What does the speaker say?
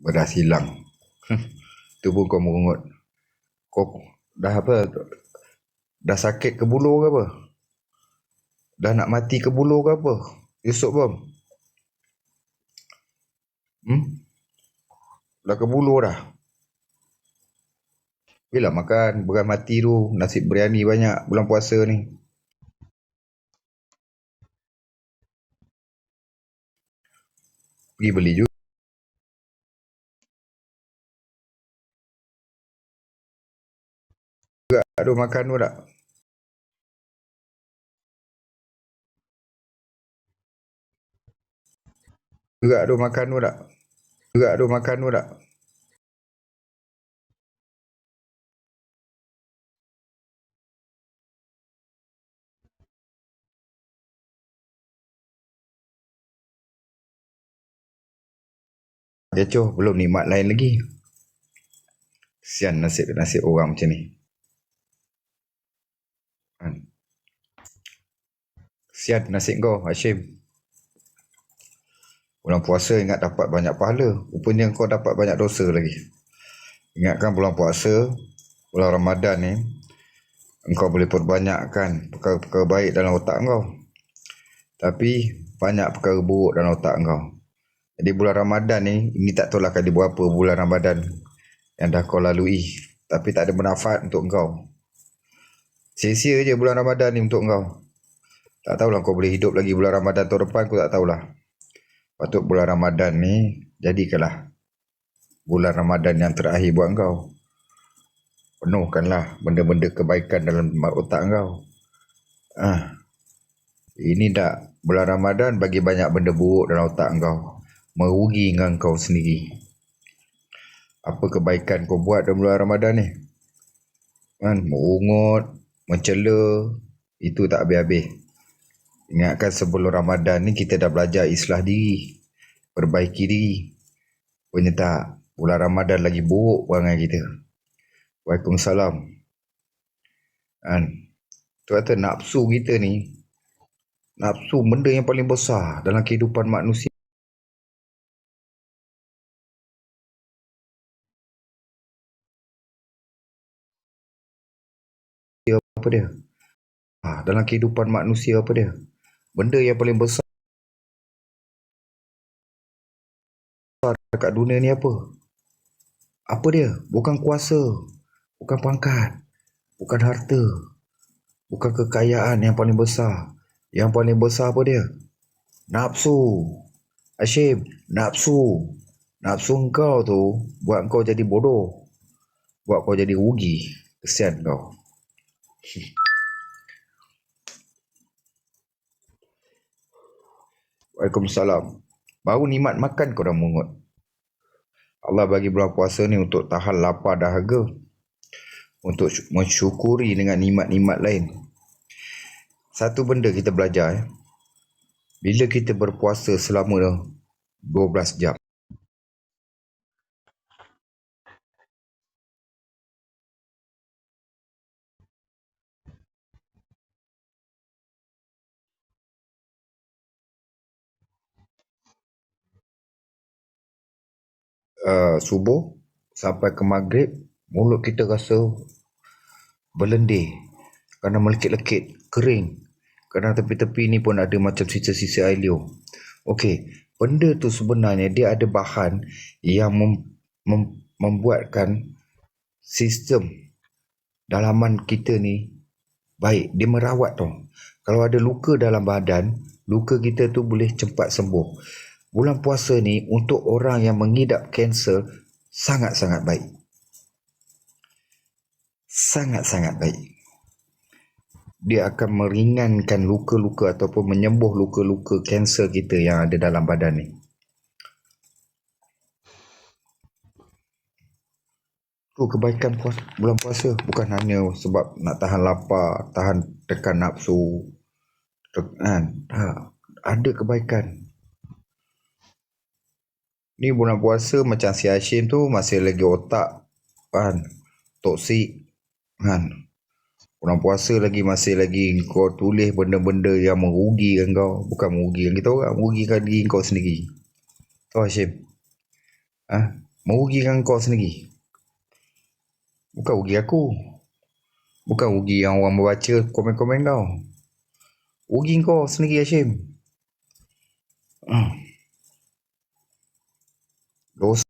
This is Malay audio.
beras hilang. tu pun kau merungut. Kau dah apa? Dah sakit ke bulu ke apa? Dah nak mati ke bulu ke apa? Esok bom. Hmm? Dah ke bulu dah. Bila makan beras mati tu, nasi biryani banyak bulan puasa ni. Pergi beli juga. Tu makan tu tak? Juga tu makan tu tak? Juga tu makan tu tak? Kecoh, belum nikmat lain lagi. Kesian nasib-nasib orang macam ni. Sian nasib kau Hashim. Bulan puasa ingat dapat banyak pahala. Rupanya kau dapat banyak dosa lagi. Ingatkan bulan puasa Bulan Ramadan ni Engkau boleh perbanyakkan Perkara-perkara baik dalam otak kau Tapi Banyak perkara buruk dalam otak kau Jadi bulan Ramadan ni Ini tak tahu lah kali berapa bulan Ramadan Yang dah kau lalui. Tapi tak ada manfaat untuk kau Sia-sia je bulan Ramadan ni untuk kau. Tak tahulah kau boleh hidup lagi bulan Ramadan tahun depan aku tak tahulah. Patut bulan Ramadan ni jadikanlah bulan Ramadan yang terakhir buat kau. Penuhkanlah benda-benda kebaikan dalam otak kau. Ah. Ini tak bulan Ramadan bagi banyak benda buruk dalam otak kau. Merugi dengan kau sendiri. Apa kebaikan kau buat dalam bulan Ramadan ni? Kan, merungut, mencela itu tak habis-habis. Ingatkan sebelum Ramadan ni kita dah belajar islah diri, perbaiki diri. Punya tak, bulan Ramadan lagi buruk perangai kita. Waalaikumsalam. Kan? Tu kata nafsu kita ni, nafsu benda yang paling besar dalam kehidupan manusia. apa dia? Ha, dalam kehidupan manusia apa dia? Benda yang paling besar dekat dunia ni apa? Apa dia? Bukan kuasa, bukan pangkat, bukan harta, bukan kekayaan yang paling besar. Yang paling besar apa dia? Nafsu. Asyib, nafsu. Nafsu kau tu buat kau jadi bodoh. Buat kau jadi rugi. Kesian kau. Waalaikumsalam. Baru nikmat makan kau dah mungut. Allah bagi bulan puasa ni untuk tahan lapar dahaga. Untuk mensyukuri dengan nikmat-nikmat lain. Satu benda kita belajar. Eh. Bila kita berpuasa selama 12 jam. Uh, subuh sampai ke maghrib mulut kita rasa berlendir. Kerana melekit-lekit kering. Kerana tepi-tepi ni pun ada macam sisa-sisa air liur. Okey benda tu sebenarnya dia ada bahan yang mem- mem- membuatkan sistem dalaman kita ni baik. Dia merawat tu kalau ada luka dalam badan luka kita tu boleh cepat sembuh bulan puasa ni untuk orang yang mengidap kanser sangat-sangat baik. Sangat-sangat baik. Dia akan meringankan luka-luka ataupun menyembuh luka-luka kanser kita yang ada dalam badan ni. Itu kebaikan puas, bulan puasa bukan hanya sebab nak tahan lapar, tahan tekan nafsu. Tekan, tak. Ada kebaikan Ni bulan puasa macam si Hashim tu masih lagi otak kan toksik kan. Bulan puasa lagi masih lagi kau tulis benda-benda yang merugikan kau. Bukan merugikan kita orang, merugikan diri kau sendiri. Tahu Hashim? Ha? Merugikan kau sendiri. Bukan rugi aku. Bukan rugi yang orang membaca komen-komen kau. Rugi kau sendiri Hashim. los